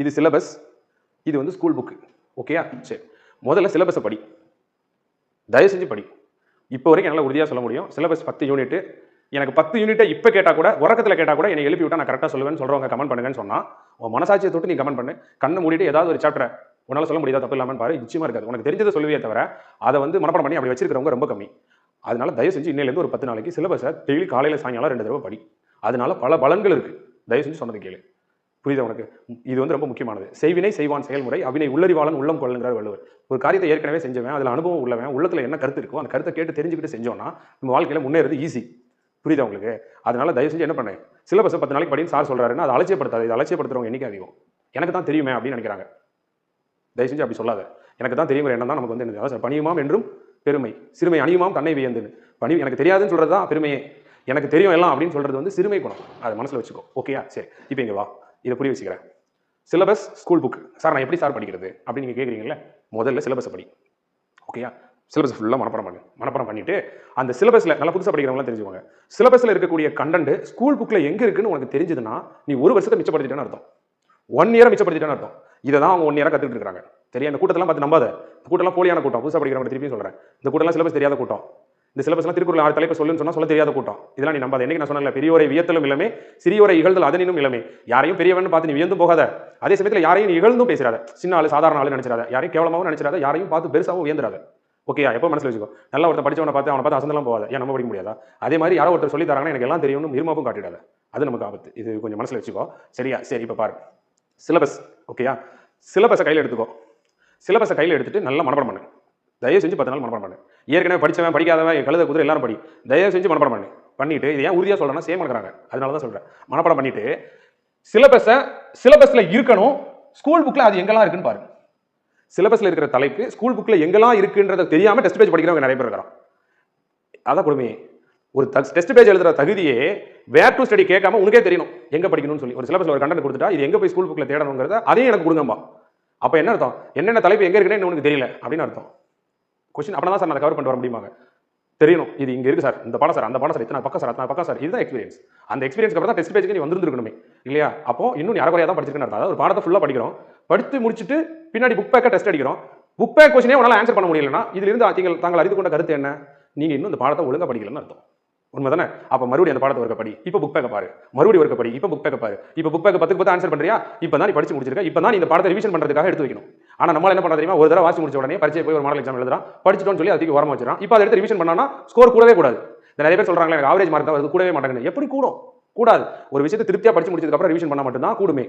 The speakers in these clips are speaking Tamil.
இது சிலபஸ் இது வந்து ஸ்கூல் புக்கு ஓகேயா சரி. முதல்ல சிலபஸை படி. தயவு செஞ்சு படி. இப்போ வரைக்கும் என்னால் உறுதியாக சொல்ல முடியும். சிலபஸ் பத்து யூனிட்டு எனக்கு பத்து யூனிட்டை இப்போ கேட்டால் கூட உறக்கத்தில் கேட்டால் கூட என்னை எழுப்பி விட்டால் நான் கரெக்டாக சொல்லுவேன்னு சொல்கிறவங்க கமெண்ட் பண்ணுங்கன்னு சொன்னால் உன் மனசாட்சியை தொட்டு நீ கமெண்ட் பண்ணு. கண்ணை மூடிட்டு ஏதாவது ஒரு சாப்டரை உன்னால் சொல்ல முடியாத தப்பு இல்லாமல் பாரு. நிச்சயமா இருக்காது. உனக்கு தெரிஞ்சதை சொல்லுவே தவிர அதை வந்து மனப்பாடம் பண்ணி அப்படி வச்சிருக்கிறவங்க ரொம்ப கம்மி. அதனால தயவு செஞ்சு இன்னையிலேருந்து ஒரு பத்து நாளைக்கு சிலபஸை டெய்லி காலையில் சாயங்காலம் ரெண்டு தடவை படி. அதனால பல பலன்கள் இருக்குது தயவு செஞ்சு சொன்னது கேளு. புரியுது உனக்கு? இது வந்து ரொம்ப முக்கியமானது. செய்வினை செய்வான் செயல்முறை அவினை உள்ளறிவாளன் உள்ளம் கொள்ளுங்கிறார் வள்ளுவர். ஒரு காரியத்தை ஏற்கனவே செஞ்சவன் அதில் அனுபவம் உள்ளவன் உள்ளத்தில் என்ன கருத்து இருக்கோ அந்த கருத்தை கேட்டு தெரிஞ்சுக்கிட்டு செஞ்சோன்னா நம்ம வாழ்க்கையில் முன்னேறது ஈஸி புரியுதா உங்களுக்கு? அதனால தயவு செஞ்சு என்ன பண்ணேன் சிலபஸை பத்து நாளைக்கு படின்னு சார் சொல்கிறாருன்னா அதை அலட்சியப்படுத்தாது இது அலட்சியப்படுத்துறவங்க எண்ணிக்கை அதிகம் எனக்கு தான் தெரியுமே அப்படின்னு நினைக்கிறாங்க. தயவு செஞ்சு அப்படி சொல்லாத. எனக்கு தான் தெரியுங்கிற எண்ணம் தான் நமக்கு வந்து என்ன பணியுமாம் என்றும் பெருமை. சிறுமை அணியுமாம் தன்னை வியந்துன்னு. பணி எனக்கு தெரியாதுன்னு சொல்கிறது தான் பெருமையே. எனக்கு தெரியும் எல்லாம் அப்படின்னு சொல்றது வந்து சிறுமை குணம். அதை மனசில் வச்சுக்கோ. ஓகேயா சரி. இப்போ இங்கே வா. இதை புரிய வச்சுக்கிறேன். சிலபஸ் ஸ்கூல் புக் சார் நான் எப்படி சார் படிக்கிறது? அப்படின்னு நீங்கள் கேட்குறீங்களே முதல்ல சிலபஸை படி. ஓகேயா சிலபஸ் ஃபுல்லாக மனப்பாடம் பண்ணு. மனப்பாடம் பண்ணிட்டு அந்த சிலபஸில் நல்லா புதுசாக படிக்கிறவங்களாம் தெரிஞ்சுக்கோங்க. சிலபஸில் இருக்கக்கூடிய கண்டென்ட் ஸ்கூல் புக்கில் எங்கே இருக்குன்னு உனக்கு தெரிஞ்சதுன்னா நீ ஒரு வருஷத்தை மிச்சப்படுத்திட்டேன்னு அர்த்தம். ஒன் இயரை மிச்சப்படுத்திட்டேன்னு அர்த்தம். இதை தான் அவங்க ஒன் இயராக கற்றுக்கிட்டு இருக்காங்க. தெரியாது இந்த கூட்டத்தெல்லாம் பார்த்து நம்பாத? இந்த கூட்டம்லாம் போலியான கூட்டம். புதுசாக படிக்கிறவங்க திருப்பி சொல்கிறேன் இந்த கூட்டம்லாம் சிலபஸ் தெரியாத கூட்டம். இந்த சிலபஸ்லாம் திருக்குறள் ஆறு தலைப்பு சொல்லுன்னு சொன்னால் சொல்ல தெரியாத கூட்டம். இதெல்லாம் நீ நம்பாத. என்னைக்கு நான் சொன்னல பெரியோரை வியத்தலும் இளமே சிறியோரை இகழ்தல் அதனினும் இளமே. யாரையும் பெரியவன் பார்த்து நீ வியந்து போகாத. அதே சமயத்தில் யாரையும் இகழ்ந்தும் பேசுறாத சின்ன ஆள் சாதாரண ஆள் நினைச்சிடாத. யாரையும் கேவலமாகவும் நினைச்சிடாத. யாரையும் பார்த்து பெருசாகவும் வியந்துறாத ஓகேயா எப்போ மனசில் வச்சுக்கோ. நல்லா ஒருத்தர் படிச்சவனை பார்த்து அவனை பார்த்து அசந்தெல்லாம் போகாத. ஏன் நம்ம படிக்க முடியாதா? அதே மாதிரி யாரோ ஒருத்தர் சொல்லி தராங்கன்னா எனக்கு எல்லாம் தெரியும்னு இருமாப்பும் காட்டிடாத. அது நமக்கு ஆபத்து. இது கொஞ்சம் மனசில் வச்சுக்கோ. சரியா? சரி இப்போ பாரு. சிலபஸ் ஓகேயா சிலபஸை கையில் எடுத்துக்கோ. சிலபஸை கையில் எடுத்துட்டு நல்லா மனப்பாடம் பண்ணு. தயவு செஞ்சு பத்து நாள் மனப்பாடம் பண்ணு. ஏற்கனவே படிச்சவன் படிக்காதவன் கழுத குதிரை எல்லாரும் படி. தயவு செஞ்சு மனப்பாடம் பண்ணு. பண்ணிட்டு இது ஏன் உறுதியாக சொல்கிறேன்னா சேம் பண்ணுறாங்க அதனால தான் சொல்கிறேன் மனப்பாடம் பண்ணிட்டு சிலபஸை சிலபஸில் இருக்கணும். ஸ்கூல் புக்கில் அது எங்கெல்லாம் இருக்குன்னு பாரு சிலபஸில் இருக்கிற தலைப்பு ஸ்கூல் புக்கில் எங்கெல்லாம் இருக்குன்றத தெரியாமல் டெஸ்ட் பேஜ் படிக்கிறவங்க நிறைய பேர் இருக்கிறான் அதான் கொடுமையே ஒரு டெஸ்ட் பேஜ் எழுதுற தகுதியே வேர் டு ஸ்டடி கேட்காம உனக்கே தெரியணும். எங்கே படிக்கணும்னு சொல்லி. ஒரு சிலபஸில் ஒரு கண்டென்ட் கொடுத்துட்டா இது எங்கே போய் ஸ்கூல் புக்கில் தேடணுங்கிறத அதையும் எனக்கு கொடுங்கம்பா அப்போ என்ன அர்த்தம்? என்னென்ன தலைப்பு எங்கே இருக்குன்னு உனக்கு தெரியல அப்படின்னு அர்த்தம். கொஸ்டின் அப்படி தான் சார் நான் கவர் பண்ணிட்டு வர முடியுமாங்க? தெரியணும். இது இங்கே இருக்கு சார் இந்த பாடம் சார் அந்த பாடம் சார் இத்தனை பக்கம் சார் அத்தனை பக்கம் சார் இதுதான் எக்ஸ்பீரியன்ஸ் அந்த எக்ஸ்பீரியன்ஸ் அப்புறம் தான் டெஸ்ட் பேஜுக்கு நீ வந்திருக்கணுமே இல்லையா? அப்போ இன்னும் நீ அரைக்குறையா தான் படிச்சிருக்கேன் அதாவது ஒரு பாடத்தை ஃபுல்லாக படிக்கிறோம். படித்து முடிச்சுட்டு பின்னாடி புக் பேக்கை டெஸ்ட் அடிக்கிறோம். புக் பேக் கொஸ்டினே உன்னால ஆன்சர் பண்ண முடியலன்னா இதுலேருந்து நீங்கள் தாங்கள் அறிந்து கொண்ட கருத்து என்ன? நீங்கள் இன்னும் இந்த பாடத்தை ஒழுங்காக படிக்கலன்னு அர்த்தம். உண்மைதானே? அப்போ மறுபடியும் அந்த பாடத்தை ஒருக்க படி. இப்போ புக் பேக்க பாரு. மறுபடியும் ஒருக்க படி. இப்போ புக் பேக்க பாரு. இப்போ புக் பேக்க பத்துக்கு பத்து ஆன்சர் பண்ணுறியா இப்போ தான் நீ படிச்சு முடிச்சிருக்க. இப்போ தான் இந்த பாடத்தை ரிவிஷன் பண்ணுறதுக்காக எடுத்து வைக்கணும். ஆனால் நம்மளால என்ன பண்ண தெரியுமா? ஒரு தடவை வாசி முடிச்ச உடனே பரிச்சை போய் ஒரு மாடல் எக்ஸாம் எழுதுறான். படிச்சிட்டோம்னு சொல்லி அதுக்கு உரம் வச்சிடும் இப்போ அதை எடுத்து ரிவிஷன் பண்ணானா ஸ்கோர் கூடவே கூடாது. இந்த நிறைய பேர் சொல்றாங்களே எனக்கு ஆவரேஜ் மார்க் தான் கூடவே மாட்டேங்குது. எப்படி கூடும்? கூடாது. ஒரு விஷயத்தை திருப்தியாக படிச்சு முடிச்சதுக்கப்புறம் ரிவிஷன் பண்ணா மட்டும்தான் கூடுமே.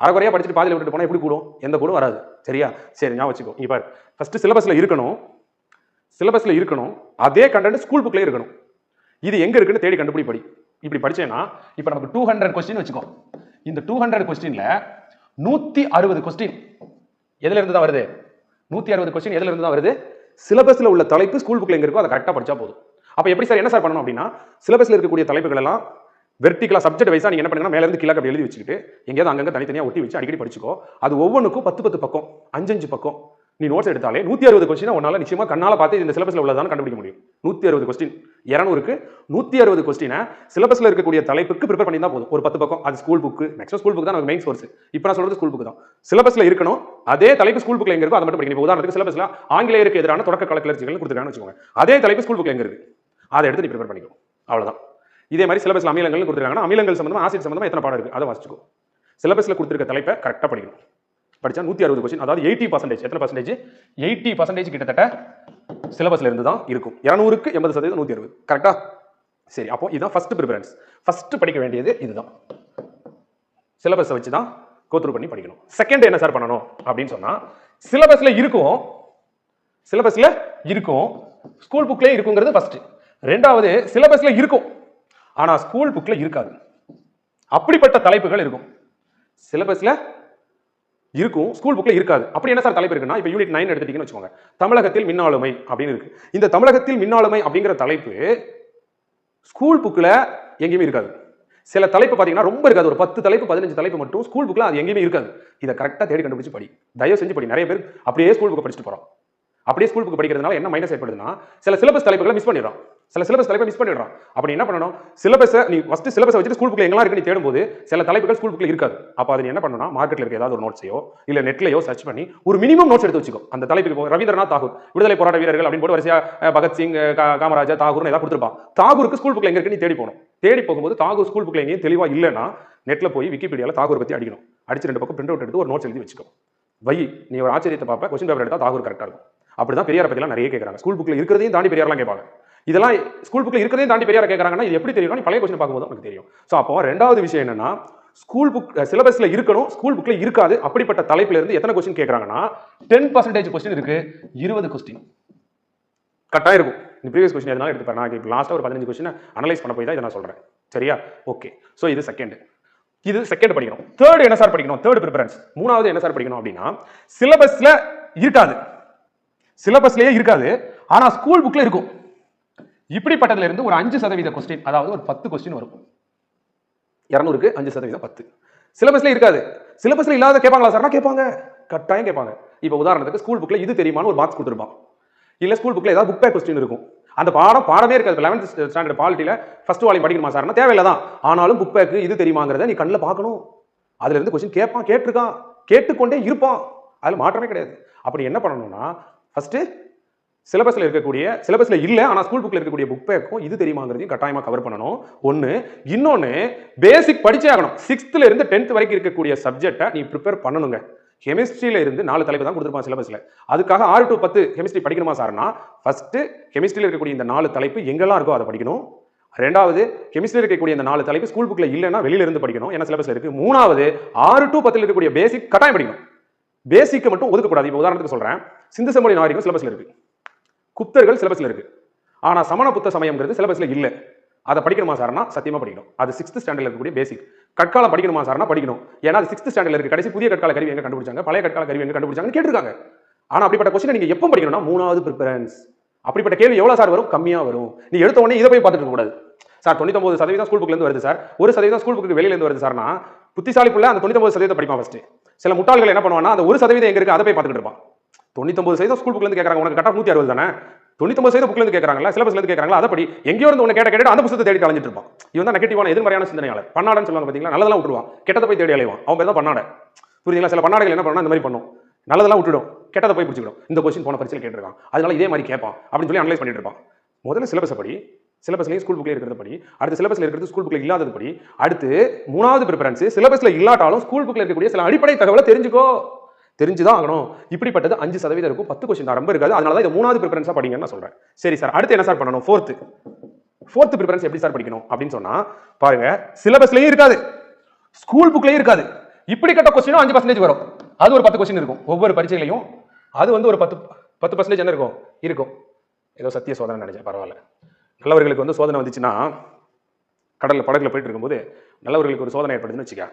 அரைக்குறையா படிச்சுட்டு பாதியில் விட்டுட்டு போனால் எப்படி கூடும்? எந்த கூடும் வராது. சரியா? சரி ஞாபகம் வச்சுக்கோ. இப்போ ஃபர்ஸ்ட் சிலபஸில் இருக்கணும். சிலபஸில் இருக்கணும். அதே கண்டென்ட் ஸ்கூல் புக்லேயே இருக்கணும். இது எங்கே இருக்குன்னு தேடி கண்டுபிடி படி. இப்படி படிச்சேன்னா இப்போ நமக்கு டூ ஹண்ட்ரட் கொஸ்டின் வச்சுக்கோ. இந்த டூ ஹண்ட்ரட் கொஸ்டினில் நூற்றி அறுபது கொஸ்டின் எதுல இருந்து தான் வருது? நூற்றி அறுபது கொஸ்டின் எதுல இருந்து தான் வருது? சிலபஸில் உள்ள தலைப்பு ஸ்கூல் புக்கில் எங்கே இருக்கோ அதை கரெக்டாக படிச்சா போதும். அப்போ எப்படி சார் என்ன சார் பண்ணணும் அப்படின்னா சிலபஸில் இருக்கக்கூடிய தலைப்புகள் எல்லாம் வெர்டிகலாக சப்ஜெக்ட் வைஸாக நீங்கள் என்ன பண்ணுங்கன்னா மேலேருந்து கீழே அப்படி எழுதி வச்சுக்கிட்டு எங்கேயாவது அங்கங்கே தனித்தனியாக ஒட்டி வச்சு அடிக்கடி படிச்சுக்கோ. அது ஒவ்வொன்றுக்கும் பத்து பத்து பக்கம் அஞ்சஞ்சு பக்கம். நீ நோட்ஸ் எடுத்தாலே நூற்றி அறுபது கொஸ்டின் உன்னால் நிச்சயமாக கண்ணால் பார்த்து இந்த சிலபஸில் உள்ளதான்னு கண்டுபிடிக்க முடியும். நூற்றி அறுபது கொஸ்டின் இரநூறுக்கு நூற்றி அறுபது கொஸ்டினை சிலபஸில் இருக்கக்கூடிய தலைப்புக்கு ப்ரிப்பேர் பண்ணி தான் போதும். ஒரு பத்து பக்கம். அது school book maximum school book தான் நமக்கு மெயின் சோர்ஸ் இப்போ நான் சொல்றது ஸ்கூல் புக் தான். சிலபஸில் இருக்கணும். அதே தலைப்பு ஸ்கூல் புக்கில் எங்க இருக்கோ அதை மட்டும் படிக்கணும். உதாரணத்துக்கு சிலபஸில் ஆங்கிலேயருக்கு எதிரான தொடக்க கால கிளர்ச்சிகள் கொடுத்துருக்காங்கன்னு வச்சுக்கோங்க. அதே தலைப்பு ஸ்கூல் புக்கில் எங்க இருக்கு? அதை எடுத்து நீ ப்ரிப்பேர் பண்ணிக்கோ. அவ்வளோதான் இதே மாதிரி சிலபஸில் அமிலங்கள் கொடுத்துருக்காங்கன்னா அமிலங்கள் சம்பந்தமாக ஆசிட் சம்பந்தமா எத்தனை பாடம் இருக்கு? அதை வாசிச்சுக்கோ. சிலபஸில் கொடுத்துருக்க தலைப்பை கரெக்டாக படிக்கணும். படித்தா நூற்றி அறுபது கொஸ்டின் அதாவது எயிட்டி பர்சன்டேஜ் எத்தனை பர்சன்டேஜ் எயிட்டி பர்சன்டேஜ் கிட்டத்தட்ட சிலபஸ்ல இருந்து தான் இருக்கும். இரநூறுக்கு எண்பது சதவீதம் நூத்தி அறுபது. கரெக்டா சரி அப்போ இதுதான் ஃபர்ஸ்ட் ப்ரிஃபரன்ஸ் ஃபர்ஸ்ட் படிக்க வேண்டியது இதுதான். சிலபஸை வச்சு தான் கோத்ரூ பண்ணி படிக்கணும். செகண்ட் என்ன சார் பண்ணணும்? அப்படின்னு சொன்னா சிலபஸ்ல இருக்கும். சிலபஸ்ல இருக்கும். ஸ்கூல் புக்லயே இருக்குங்கிறது ஃபர்ஸ்ட் ரெண்டாவது சிலபஸ்ல இருக்கும். ஆனா ஸ்கூல் புக்ல இருக்காது. அப்படிப்பட்ட தலைப்புகள் இருக்கும். சிலபஸ்ல இருக்கும். ஸ்கூல் புக்கில் இருக்காது. அப்படி என்ன சார் தலைப்பு இருக்குன்னா இப்போ யூனிட் நைன் எடுத்துட்டீங்கன்னு வச்சுக்கோங்க. தமிழகத்தில் மின்னாளுமை அப்படின்னு இருக்கு. இந்த தமிழகத்தில் மின்னாளுமை அப்படிங்கிற தலைப்பு ஸ்கூல் புக்கில் எங்கேயுமே இருக்காது. சில தலைப்பு பார்த்தீங்கன்னா ரொம்ப இருக்காது. ஒரு பத்து தலைப்பு பதினஞ்சு தலைப்பு மட்டும் ஸ்கூல் புக்ல அது எங்கேயுமே இருக்காது. இதை கரெக்டாக தேடி கண்டுபிடிச்சு படி. தயவு செஞ்சு படி. நிறைய பேர் அப்படியே ஸ்கூல் புக் படிச்சுட்டு போகிறோம் அப்படியே ஸ்கூல் புக் படிக்கிறதுனால என்ன மைனஸ் ஏற்படுதுன்னா சில சிலபஸ் தலைப்புகளை மிஸ் பண்ணிடுறோம். சில சிலபஸ் தலைப்பை மிஸ் பண்ணிடுறான் அப்படி என்ன பண்ணணும்? சிலபஸை நீ ஃபர்ஸ்ட் சிலபஸ் வச்சுட்டு ஸ்கூல் புக்ல எங்கெல்லாம் இருக்கு நீ தேடும்போது சில தலைப்புகள் ஸ்கூல் புக்கில் இருக்காது. அப்போ அது என்ன பண்ணணும்னா மார்க்கெட்டில் இருக்க ஏதாவது ஒரு நோட்ஸையோ இல்லை நெட்லையோ சர்ச் பண்ணி ஒரு மினிமம் நோட்ஸ் எடுத்து வச்சுக்கோ. அந்த தலைப்புக்கு போகும் ரவீந்திரநாத் தாகூர் விடுதலை போராட்ட வீரர்கள் அப்படின்னு போட்டு வரிசையா பகத்சிங் அஹ், கா- காமராஜர் தாகூர்னு ஏதாவது கொடுத்துருப்பான். தாகூருக்கு ஸ்கூல் புக்ல எங்க இருக்கு நீ தேடி போகணும். தேடி போகும்போது தாகூர் ஸ்கூல் புக்கில் எங்கேயும் தெளிவாக இல்லைன்னா நெட்டில் போய் விக்கிபீடியாவில் தாகூர் பற்றி அடிக்கணும். அடிச்சு ரெண்டு பக்கம் பிரிண்ட் அவுட் எடுத்து ஒரு நோட்ஸ் எழுதி வச்சுக்கோ. வை நீ ஒரு ஆச்சரியத்தை பார்ப்ப கொஸ்டின் பேப்பர் எடுத்தா தாகூர் கரெக்டாக இருக்கும். அப்படி தான் பெரியார பற்றிலாம் நிறைய கேட்குறாங்க ஸ்கூல் புக்ல இருக்கிறதையும் தாண்டி பெரியாரெல்லாம் கேட்பாங்க. இதெல்லாம் ஸ்கூல் புக்கில் இருக்கிறதே தாண்டி பெரியார கேட்குறாங்கன்னா இது எப்படி தெரியும் பழைய கொஸ்டின் பார்க்கும்போது உனக்கு தெரியும். ஸோ அப்போ ரெண்டாவது விஷயம் என்னன்னா ஸ்கூல் புக் சிலபஸில் இருக்கணும் ஸ்கூல் புக்கில் இருக்காது. அப்படிப்பட்ட தலைப்பில் இருந்து எத்தனை கொஸ்டின் கேட்குறாங்கன்னா டென் பர்சன்டேஜ் கொஸ்டின் இருக்கு. இருபது கொஸ்டின் கட்டாயம் இருக்கும். இந்த ப்ரீவியஸ் கொஸ்டின் எதனால எடுத்து நான் இப்போ லாஸ்ட்டாக ஒரு பதினஞ்சு கொஸ்டின் அனலைஸ் பண்ண போய் தான் இதை நான் சொல்கிறேன் சரியா? ஓகே ஸோ இது செகண்ட் இது செகண்ட் படிக்கணும். தேர்ட் என்ன சார் படிக்கணும்? தேர்ட் ப்ரிஃபரன்ஸ் மூணாவது என்ன சார் படிக்கணும் அப்படின்னா சிலபஸில் இருக்காது. சிலபஸ்லேயே இருக்காது. ஆனால் ஸ்கூல் புக்கில் இருக்கும். இப்படிப்பட்டதுல இருந்து ஒரு அஞ்சு சதவீத கொஸ்டின் அதாவது ஒரு பத்து கொஸ்டின் வரும். இரநூறுக்கு அஞ்சு சதவீதம் பத்து. சிலபஸ்ல இருக்காது. சிலபஸ்ல இல்லாத கேட்பாங்களா சார்னா கேட்பாங்க. கட்டாயம் கேட்பாங்க. இப்போ உதாரணத்துக்கு ஸ்கூல் புக்ல இது தெரியுமான்னு ஒரு பாக்ஸ் கொடுத்துருப்பான். இல்ல ஸ்கூல் புக்ல ஏதாவது புக் பேக் கொஸ்டின் இருக்கும். அந்த பாடம் பாடமே இருக்காது. லெவன்த் ஸ்டாண்டர்ட் பாலிட்டியில ஃபர்ஸ்ட் வாலி படிக்கணுமா சார்னா தேவையில்லை தான் ஆனாலும் புக் பேக் இது தெரியுமாங்கிறத நீ கண்ணில் பார்க்கணும். அதுல இருந்து கொஸ்டின் கேட்பான் கேட்டிருக்கான். கேட்டுக்கொண்டே இருப்பான். அதில் மாற்றமே கிடையாது. அப்படி என்ன பண்ணணும்னா ஃபர்ஸ்ட் சிலபஸில் இருக்கக்கூடிய சிலபஸில் இல்லை ஆனால் ஸ்கூல் புக்கில் இருக்கக்கூடிய புக் பேக்கும் இது தெரியுமாங்கிறதையும் கட்டாயமாக கவர் பண்ணணும். ஒன்று இன்னொன்று பேசிக் படிச்சே ஆகணும். சிக்ஸ்த்துலேருந்து டென்த் வரைக்கும் இருக்கக்கூடிய சப்ஜெக்டை நீ ப்ரிப்பேர் பண்ணணுங்க. கெமிஸ்ட்ரியில இருந்து நாலு தலைப்பு தான் கொடுத்துருப்பான் சிலபஸில். அதுக்காக ஆறு டு பத்து கெமிஸ்ட்ரி படிக்கணுமா சார்னா ஃபஸ்ட்டு கெமிஸ்ட்ரியில் இருக்கக்கூடிய இந்த நாலு தலைப்பு எங்கெல்லாம் இருக்கோ அதை படிக்கணும். ரெண்டாவது கெமிஸ்ட்ரி இருக்கக்கூடிய இந்த நாலு தலைப்பு ஸ்கூல் புக்கில் இல்லைன்னா வெளியில இருந்து படிக்கணும். ஏன்னா சிலபஸ் இருக்கு. மூணாவது ஆறு டு பத்தில் இருக்கக்கூடிய பேசிக் கட்டாயம் படிக்கணும். பேசிக்கை மட்டும் ஒதுக்கக்கூடாது. இப்போ உதாரணத்துக்கு சொல்கிறேன் சிந்து செம்மொழி நாகரிகம் சிலபஸில் இருக்குது குப்தர்கள் சிலபஸில் இருக்கு. ஆனால் சமண புத்த சமயம்ங்கிறது சிலபஸில் இல்லை. அதை படிக்கணுமா சார்னா சத்தியமாக படிக்கணும். அது சிக்ஸ்த் ஸ்டாண்டர்ட்ல இருக்கக்கூடிய பேசிக் கற்காலம் படிக்கணுமா சார்னா படிக்கணும். ஏன்னா அது சிக்ஸ்த் ஸ்டாண்டர்ட்ல இருக்கு. கடைசி புதிய கற்கால கருவி எங்க கண்டுபிடிச்சாங்க? பழைய கற்கால கருவி எங்க கண்டுபிடிச்சாங்கன்னு கேட்டிருக்காங்க. ஆனால் அப்படிப்பட்ட கொஸ்டின் நீங்க எப்போ படிக்கணும்னா மூணாவது ப்ரிஃபரன்ஸ் அப்படிப்பட்ட கேள்வி எவ்வளோ சார் வரும்? கம்மியாக வரும். நீ எடுத்த உடனே இதை போய் பார்த்துட்டு கூடாது. சார் தொண்ணூத்தொம்பது சதவீதம் ஸ்கூல் புக்லேருந்து வருது சார். ஒரு சதவீதம் ஸ்கூல் புக்கு வெளியிலேருந்து வருது சார்னா புத்திசாலி புள்ள அந்த தொண்ணூத்தொம்பது சதவீதம் படிப்பான் ஃபஸ்ட்டு சில முட்டாள்கள் என்ன பண்ணுவான்னா அந்த ஒரு சதவீதம் எங்க இருக்கு அதை போய் பார்த்துட்டு இருப்பான். தொண்ணூத்தொம்பது சதவீதம் ஸ்கூல் புக்லேருந்து கேட்கறாங்க உனக்கு கட்டா நூற்றி அறுபது தானே? தொண்ணூத்தொம்பது சதவீதம் புக்லேருந்து கேட்கறாங்களா சிலபஸ்ல இருந்து கேட்கறாங்களா அதை படி எங்கேயோ இருந்து உன்னை கேட்ட கேட்டு அந்த புத்தகத்தை தேடி அலைஞ்சிட்டு இருப்பான். இவன் தான் நெகட்டிவான எதிர்மறையான சிந்தனையாளர். பன்னாடன்னு சொல்லுவாங்க பார்த்தீங்களா நல்லதெல்லாம் விட்டுருவான். கெட்டதை போய் தேடி அலைவான். அவன் பேர் தான் பண்ணாட. புரியுதுங்களா? சில பண்ணாடைகள் என்ன பண்ணணும் இந்த மாதிரி பண்ணும். நல்லதெல்லாம் விட்டுடும். கெட்டதை போய் பிடிச்சிடும் இந்த கொஸ்டின் போன பரிசையில் கேட்டிருக்கான். அதனால இதே மாதிரி கேட்பான். அப்படின்னு சொல்லி அனலைஸ் பண்ணிட்டு இருப்பான். முதல்ல சிலபஸ் படி சிலபஸ்லேயும் ஸ்கூல் புக்லேயே இருக்கிறது படி அடுத்து சிலபஸில் இருக்கிறது ஸ்கூல் புக்கில் இல்லாதது படி அடுத்து மூணாவது ப்ரிஃபரன்ஸ் சிலபஸில் இல்லாட்டாலும் ஸ்கூல் புக்கில் இருக்கக்கூடிய சில அடிப்படை தகவலை தெரிஞ்சுக்கோ. தெரிஞ்சுதான் ஆகணும். இப்படிப்பட்டது அஞ்சு சதவீதம் இருக்கும் பத்து கொஸ்டின் தான். ரொம்ப இருக்காது. அதனால தான் இது மூணாவது ப்ரிஃபரன்ஸாக படிங்கன்னு நான் சொல்றேன். சரி சார் அடுத்து என்ன சார் பண்ணணும்? ஃபோர்த்து ஃபோர்த்து ப்ரிஃபரன்ஸ் எப்படி சார் படிக்கணும்? அப்படின்னு சொன்னா பாருங்க சிலபஸ்லயும் இருக்காது. ஸ்கூல் புக்லயும் இருக்காது. இப்படி கட்ட கொஸ்டினும் அஞ்சு பர்சன்டேஜ் வரும். அது ஒரு பத்து கொஸ்டின் இருக்கும். ஒவ்வொரு பரீட்சையிலையும் அது வந்து ஒரு பத்து பத்து பர்சன்டேஜ் என்ன இருக்கும்? இருக்கும். ஏதோ சத்திய சோதனை நினைச்சேன் பரவாயில்ல. நல்லவர்களுக்கு வந்து சோதனை வந்துச்சுன்னா கடலில் படகுல போயிட்டு இருக்கும்போது நல்லவர்களுக்கு ஒரு சோதனை ஏற்படுதுன்னு வச்சுக்க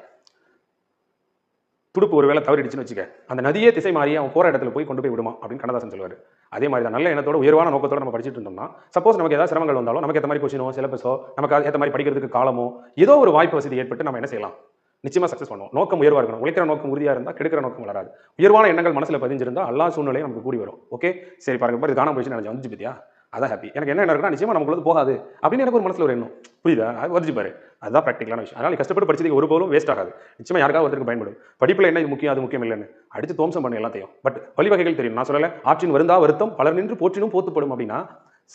துடுப்பு ஒருவேளை தவறிடுச்சுன்னு வச்சுக்க அந்த நதியே திசை மாறி அவன் போகிற இடத்துல போய் கொண்டு போய் விடுமா அப்படின்னு கண்ணதாசன் சொல்லுவார். அதே மாதிரி தான் நல்ல எண்ணத்தோட உயர்வான நோக்கத்தோட நம்ம படிச்சுட்டு இருந்தோம்னா சப்போஸ் நமக்கு ஏதாவது சிரமங்கள் வந்தாலும் நமக்கு ஏற்ற மாதிரி கொஷினோ சிலபஸோ நமக்கு ஏற்ற மாதிரி படிக்கிறதுக்கு காலமோ ஏதோ ஒரு வாய்ப்பு வசதி ஏற்பட்டு நம்ம என்ன செய்யலாம்? நிச்சயமாக சக்ஸஸ் பண்ணுவோம். நோக்கம் உயர்வாக இருக்கணும். உழைக்கிற நோக்கம் உறுதியாக இருந்தால் கெடுக்கிற நோக்கம் வளராது. உயர்வான எண்ணங்கள் மனசில் பதிஞ்சிருந்தால் எல்லா சூழ்நிலையும் நமக்கு கூடி வரும். ஓகே சரி பாருங்க பாரு இது போயிடுச்சு நினைச்சு வந்துச்சு பத்தியா? அதான் ஹாப்பி எனக்கு என்ன இருக்குன்னா நிச்சயமா நமக்கு போகாது அப்படின்னு எனக்கு ஒரு மனசில் ஒரு எண்ணம். புரியுதா? அது வந்துச்சு பாரு. அதுதான் ப்ராக்டிக்கலான விஷயம். அதனால் கஷ்டப்பட்டு படிச்சதுக்கு ஒரு போலும் வேஸ்ட் ஆகாது. நிச்சயமாக யாருக்காவது ஒருத்தருக்கு பயன்படும். படிப்பில் என்ன இது முக்கியம் அது முக்கியம் இல்லைன்னு. அடித்து தோம்சம் பண்ணி எல்லாத்தையும். பட் வழிவகைகள் தெரியும். நான் சொல்லலை ஆற்றின் வருந்தா வருத்தம் பலர் நின்று போற்றினும் போத்துப்படும் அப்படின்னா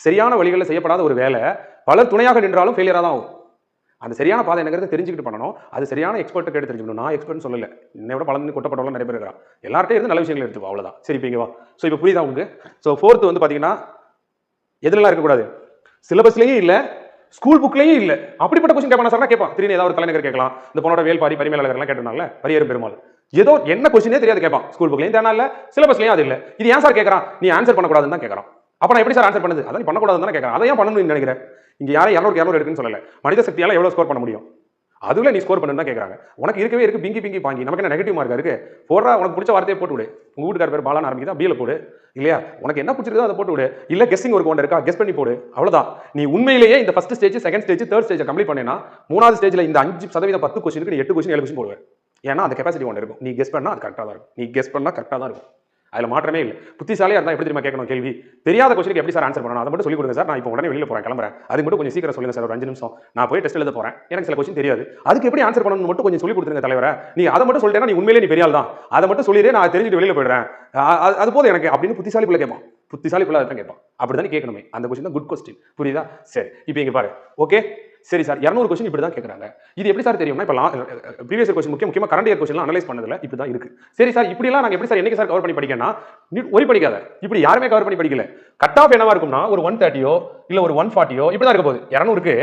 சரியான வழிகளில் செய்யப்படாத ஒரு வேலை பலர் துணையாக நின்றாலும் ஃபெயிலியராக தான் ஆகும். அந்த சரியான பாதை என்னங்கிறத தெரிஞ்சுக்கிட்டு பண்ணணும். அது சரியான எக்ஸ்பர்ட்டை கேட்டு தெரிஞ்சுக்கணும். நான் எக்ஸ்பர்ட்னு சொல்லலை. என்னை விட பலந்து கொட்டப்பட்டவங்களாம் நிறைய பேர் இருக்கிறான். எல்லார்ட்டையும் இருந்து நல்ல விஷயங்கள் எடுத்துப்போம் அவ்வளோதான் சரி இப்போ வா. ஸோ இப்போ புரியுதா உங்களுக்கு ஸோ ஃபோர்த்து வந்து பார்த்தீங்கன்னா எதுலலாம் இருக்கக்கூடாது? சிலபஸ்லேயும் இல்லை ஸ்கூல் புக்லேயும் இல்லை. அப்படிப்பட்ட கொஸ்டின் கேட்பான சார் கேட்பான். திடீர்னு ஏதாவது ஒரு தலைநகர் கேட்கலாம். இந்த பொண்ணோட வேல்பாரி பரிமையாளர்கள்லாம் கேட்டிருந்தாங்கல்ல பரியரும் பெருமாள். ஏதோ என்ன கொஸ்டினே தெரியாது கேட்பான். ஸ்கூல் புக்லையும் தேனா இல்லை சிலபஸ்லையும் அது இல்லை. இது ஏன் சார் கேட்கறான்? நீ ஆன்சர் பண்ணக்கூடாதுன்னு தான் கேட்கறான். அப்போ நான் எப்படி சார் ஆன்சர் பண்ணுது? அதான் நீ பண்ணக்கூடாதுன்னு தான் கேட்கறேன். அதை ஏன் பண்ணணும்னு நினைக்கிறேன் இங்கே யாரும் இரநூறு இரநூறு எடுக்குன்னு சொல்லல. மனித சக்தியால் எவ்வளோ ஸ்கோர் பண்ண முடியும்? அதுல நீ ஸ்கோர் பண்ணுன்னு தான் கேட்கறாங்க. உனக்கு இருக்கவே இருக்கு பிங்கி பிங்கி பாங்கி. நமக்கு என்ன நெகட்டிவ் மார்க் இருக்கு? போடுறா உனக்கு பிடிச்ச வார்த்தையை போட்டு விடு. உங்க வீட்டுக்கார பேர் பாலான்னு ஆரம்பிக்குதா? பியில போடு. இல்லையா? உனக்கு என்ன பிடிச்சிருக்கோ அதை போட்டு விடு. இல்லை கெஸ்டிங் ஒரு கொண்டு இருக்கா? கெஸ் பண்ணி போடு. அவ்வளோதான் நீ உண்மையிலேயே இந்த first stage second stage third stage complete பண்ணினா மூணாவது ஸ்டேஜ்ல இந்த அஞ்சு சதவீதம் பத்து கொஸ்டினுக்கு நீ எட்டு கொஸ்டின் ஏழு கொஸ்டின் போடுவேன் ஏன்னா அந்த கெப்பாசிட்டி ஒன்று இருக்கும். நீ கெஸ் பண்ணா அது கரெக்டாக தான் இருக்கும். நீ கெஸ் பண்ணா கரெக்டாக தான் இருக்கும். அதில் மாற்றமே இல்லை. புத்திசாலியாக இருந்தால் எப்படி தெரியுமா கேட்கணும் கேள்வி? தெரியாத கொஸ்டினுக்கு எப்படி சார் ஆன்சர் பண்ணணும்? அதை மட்டும் சொல்லி கொடுங்க சார் நான் இப்போ உடனே வெளியில் போகிறேன் கிளம்புறேன். அது மட்டும் கொஞ்சம் சீக்கிரம் சொல்லுங்க சார் ஒரு அஞ்சு நிமிஷம். நான் போய் டெஸ்ட் எழுத போகிறேன் எனக்கு சில கொஸ்டின் தெரியாது. அதுக்கு எப்படி ஆன்சர் பண்ணணும் மட்டும் கொஞ்சம் சொல்லி கொடுத்துருங்க தலைவரை. நீ அதை மட்டும் சொல்லிட்டேன்னா நீ உண்மையிலே நீ பெரியால் தான் அதை மட்டும் சொல்லிடுறேன் நான் தெரிஞ்சுட்டு வெளியில் போயிடுறேன். அது- அது போதும் எனக்கு அப்படின்னு புத்திசாலி பிள்ளை கேட்பான். புத்திசாலி பிள்ளை தான் கேட்பான். அப்படி தானே கேட்கணுமே? அந்த கொஸ்டின் தான் குட் கொஸ்டின் புரியுதா? சரி. இப்போ இங்கே பாரு. ஓகே சரி சார் இரநூறு கொஸ்டின் இப்படி தான் கேட்குறாங்க. இது எப்படி சார் தெரியும்னா இப்போ ப்ரீவியஸ் கொஸ்டின் முக்கியம் முக்கியமாக கரண்ட் இயர் கொஸ்டின்லாம் அனலைஸ் பண்ணதுல இப்படி தான் இருக்குது சரி சார் இப்படிலாம் நாங்கள் எப்படி சார் என்னைக்கு சார் கவர் பண்ணி படிக்கணும்னா நீ ஒரி படிக்காத. இப்படி யாருமே கவர் பண்ணி படிக்கல. கட் ஆஃப் என்னவா இருக்கும்னா ஒரு ஒன் தேர்ட்டியோ இல்லை ஒரு ஒன் ஃபார்ட்டியோ இப்படி தான் இருக்க போகுது. இரநூறுக்கு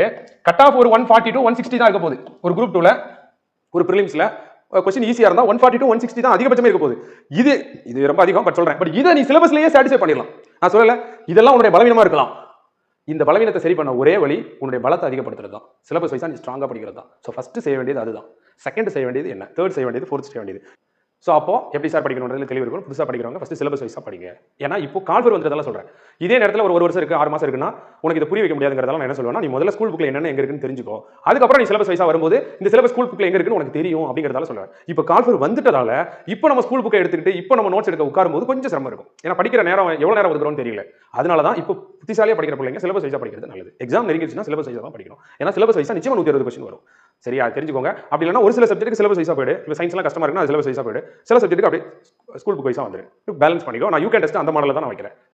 கட் ஆஃப் ஒரு one forty to one sixty தான் இருக்க போகுது. ஒரு குரூப் டூவில் ஒரு ப்ரிலிம்ஸில் கொஸ்டின் ஈஸியாக இருந்தா one forty to one sixty தான் அதிகபட்சமே இருக்க போகுது. இது இது ரொம்ப அதிகம் பட் சொல்றேன். பட் இதை நீ சிலபஸ்லயே சாட்டிஸ்ஃபை பண்ணிடலாம். நான் சொல்லலை இதெல்லாம் உன்னுடைய பலவீனமா இருக்கலாம். இந்த பலவீனத்தை சரி பண்ண ஒரே வழி உன்னுடைய பலத்தை அதிகப்படுத்துறது தான். சிலபஸ் வைஸாக நீ ஸ்ட்ராங்கா படிக்கிறது தான். ஸோ ஃபஸ்ட்டு செய்ய வேண்டியது அதுதான். செகண்ட் செய்ய வேண்டியது என்ன? தேர்ட் செய்ய வேண்டியது ஃபோர்த் செய்ய வேண்டியது. ஸோ அப்போ எப்படி சார் படிக்கணுன்றது தெளிவு இருக்கும் புதுசாக படிக்கிறவங்க ஃபஸ்ட்டு சிலபஸ் வைஸாக படிங்க. ஏன்னா இப்போ கால்ஃபர் வந்துறதால சொல்கிறேன் இதே நேரத்தில் ஒரு ஒரு வருஷம் இருக்குது ஆறு மாதம் இருக்குன்னா உனக்கு இதை புரிய வைக்க முடியாதுங்கிறதால நான் என்ன சொல்லுவேன்னா நீ முதல்ல ஸ்கூல் புக்கில் என்னென்ன எங்கே இருக்குன்னு தெரிஞ்சுக்கோ. அதுக்கப்புறம் நீ சிலபஸ் வைஸாக வரும்போது இந்த சிலபஸ் ஸ்கூல் புக்கில் எங்கே இருக்குன்னு உனக்கு தெரியும் அப்படிங்கிறதால சொல்கிறேன் இப்போ கால்ஃபர் வந்துட்டதால இப்போ நம்ம ஸ்கூல் புக்கை எடுத்துக்கிட்டு இப்போ நம்ம நோட்ஸ் எடுக்க உட்காரும்போது கொஞ்சம் சிரமம் இருக்கும். ஏன்னா படிக்கிற நேரம் எவ்வளோ நேரம் ஒதுக்குறோம்னு தெரியல. அதனால தான் இப்போ புத்திசாலியாக படிக்கிற பிள்ளைங்க சிலபஸ் வைஸாக படிக்கிறது நல்லது. எக்ஸாம் நெருங்கிடுச்சுன்னா சிலபஸ் வைஸாக தான் படிக்கணும். ஏன்னா சிலபஸ் வைஸாக நிச்சயம் நூற்றி இருபது கொஸ்டின் வரும். சரியா? தெரிஞ்சுக்கோங்க. அப்படி இல்லைனா ஒரு சில சப்ஜெக்ட்டுக்கு சிலபஸ் வைஸாக போயிடு. இப்போ சயின்ஸ்லாம் கஷ்டமாக இருக்குன்னா சிலபஸ் வைஸாக போயிடு. சில சப்ஜெக்ட்டுக்கு அப்படியே ஸ்கூல் புக் வைஸாக வந்துரு. பேலன்ஸ் பண்ணிக்கோ. நான் யூ கேன் டெஸ்ட் அந்த மாடலில் தான் நான் வைக்கிறேன்.